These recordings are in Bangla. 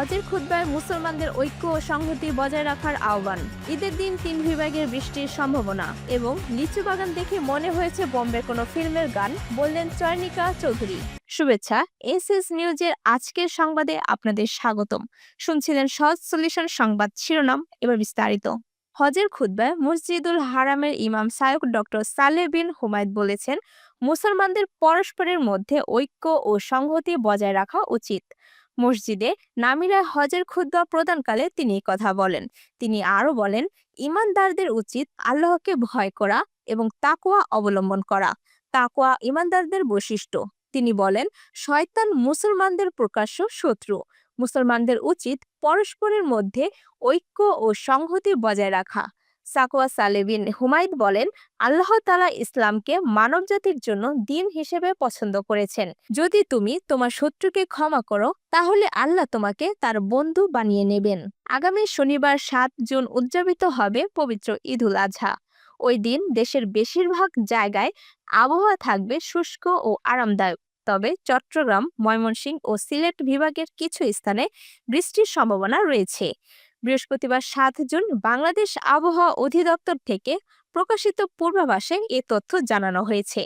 হজের খুদ্বায় মুসলমানদের ঐক্য ও সংহতি বজায় রাখার আহ্বান। ঈদের দিন তিন বিভাগের বৃষ্টির সম্ভাবনা এবং লিচু বাগান দেখে মনে হয়েছে বোম্বে কোনো ফিল্মের গান, বললেন চয়নিকা চৌধুরী। শুভেচ্ছা এস এস নিউজের আজকের সংবাদে আপনাদের স্বাগতম। শুনছিলেন সহজ সলিউশন সংবাদ শিরোনাম, এবার বিস্তারিত। হজের খুদ্বায় মসজিদুল হারামের ইমাম সায়ক ডক্টর সালে বিন হুমায়দ বলেছেন, মুসলমানদের পরস্পরের মধ্যে ঐক্য ও সংহতি বজায় রাখা উচিত। মসজিদে নামিরা হজের খুদ্া প্রদানকালে তিনি কথা বলেন। তিনি আরও বলেন, ইমানদারদের উচিত আল্লাহকে ভয় করা এবং তাকোয়া অবলম্বন করা। তাকোয়া ইমানদারদের বৈশিষ্ট্য। তিনি বলেন, শয়তান মুসলমানদের প্রকাশ্য শত্রু। মুসলমানদের উচিত পরস্পরের মধ্যে ঐক্য ও সংহতি বজায় রাখা। সাকোয়া সালেবিন হুমায়দ বলেন, আল্লাহ তালা ইসলামকে মানবজাতির জন্য দিন হিসেবে পছন্দ করেছেন। যদি তুমি তোমার শত্রুকে ক্ষমা করো, তাহলে আল্লাহ তোমাকে তার বন্ধু বানিয়ে নেবেন। আগামী শনিবার সাত জুন উদযাপিত হবে পবিত্র ঈদুল আজহা ওই দিন দেশের বেশিরভাগ জায়গায় আবহাওয়া থাকবে শুষ্ক ও আরামদায়ক। তবে চট্টগ্রাম, ময়মনসিংহ ও সিলেট বিভাগের কিছু স্থানে বৃষ্টির সম্ভাবনা রয়েছে। বৃহস্পতিবার সাত জুন বাংলাদেশ আবহাওয়া অধিদপ্তর থেকে প্রকাশিত পূর্বাভাসে এ তথ্য জানানো হয়েছে।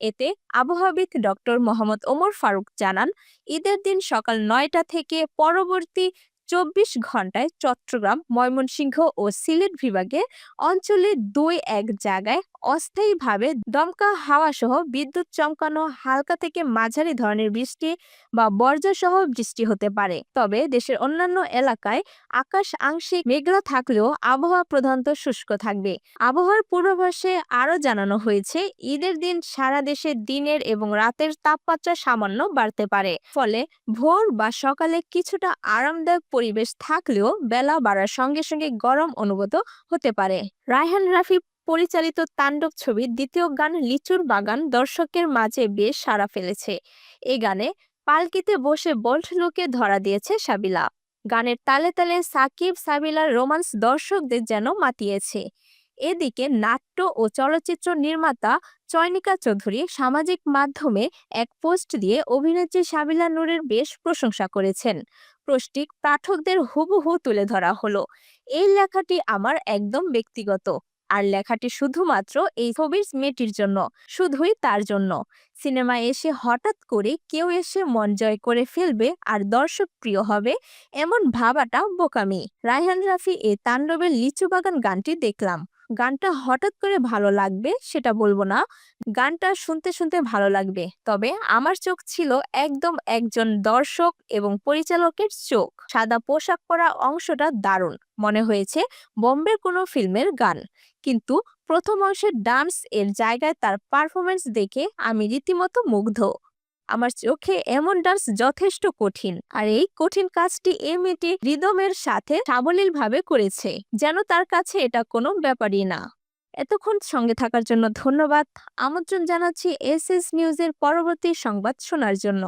এতে আবহাওয়াবিদ ডক্টর মোহাম্মদ ওমর ফারুক জানান, ঈদের দিন সকাল নয়টা থেকে পরবর্তী চব্বিশ ঘন্টায় চট্টগ্রাম, ময়মনসিংহ ও সিলেট বিভাগে অঞ্চলে দুই এক জায়গায় অস্থায়ীভাবে দমকা হাওয়া সহ বিদ্যুৎ চমকানো, হালকা থেকে মাঝারি ধরনের বৃষ্টি বা বর্জ্যসহ বৃষ্টি হতে পারে। তবে দেশের অন্যান্য এলাকায় আকাশ আংশিক মেঘলা থাকলেও আবহাওয়া প্রধানত শুষ্ক থাকবে। আবহাওয়ার পূর্বাভাসে আরও জানানো হয়েছে, ঈদের দিন সারা দেশে দিনের এবং রাতের তাপমাত্রা সামান্য বাড়তে পারে। ফলে ভোর বা সকালে কিছুটা আরামদায়ক পরিবেশ থাকলেও বেলা বাড়ার সঙ্গে সঙ্গে গরম অনুভূত হতে পারে। রায়হান রাফি পরিচালিত তাণ্ডব ছবির দ্বিতীয় গান লিচুর বাগান দর্শকের মাঝে বেশ সাড়া ফেলেছে। এ গানে পালকিতে বসে বোল্ট লুকে ধরা দিয়েছে সাবিলা। গানের তালে তালে সাকিব সাবিলার রোমান্স দর্শকদের যেন মাতিয়েছে। এদিকে নাট্য ও চলচ্চিত্র নির্মাতা চয়নিকা চৌধুরী সামাজিক মাধ্যমে এক পোস্ট দিয়ে অভিনেত্রী সাবিলা নূরের বেশ প্রশংসা করেছেন। পোস্টটি পাঠকদের হুবহু তুলে ধরা হলো। এই লেখাটি আমার একদম ব্যক্তিগত, আর লেখাটি শুধুমাত্র এই ছবির মেয়েটির জন্য, শুধুই তার জন্য। সিনেমায় এসে হঠাৎ করে কেউ এসে মন জয় করে ফেলবে আর দর্শক প্রিয় হবে, এমন ভাবাটা বোকামি। রায়হান রাফি এ তাণ্ডবের লিচু বাগান গানটি দেখলাম। গানটা হঠাৎ করে ভালো লাগবে সেটা বলব না। গানটা শুনতে শুনতে ভালো লাগবে। তবে আমার চোখ ছিল একদম একজন দর্শক এবং পরিচালকের চোখ। সাদা পোশাক পরা অংশটা দারুণ, মনে হয়েছে বম্বের কোনো ফিল্মের গান। কিন্তু প্রথম অংশের ডান্স এর জায়গায় তার পারফরমেন্স দেখে আমি রীতিমতো মুগ্ধ। আমার চোখে এমন ডান্স যথেষ্ট কঠিন আর এই কঠিন কাজটি এ মেয়েটি রিদমের সাথে সাবলীল ভাবে করেছে, যেন তার কাছে এটা কোনো ব্যাপারই না। এতক্ষণ সঙ্গে থাকার জন্য ধন্যবাদ। আমন্ত্রণ জানাচ্ছি এস এস নিউজের পরবর্তী সংবাদ শোনার জন্য।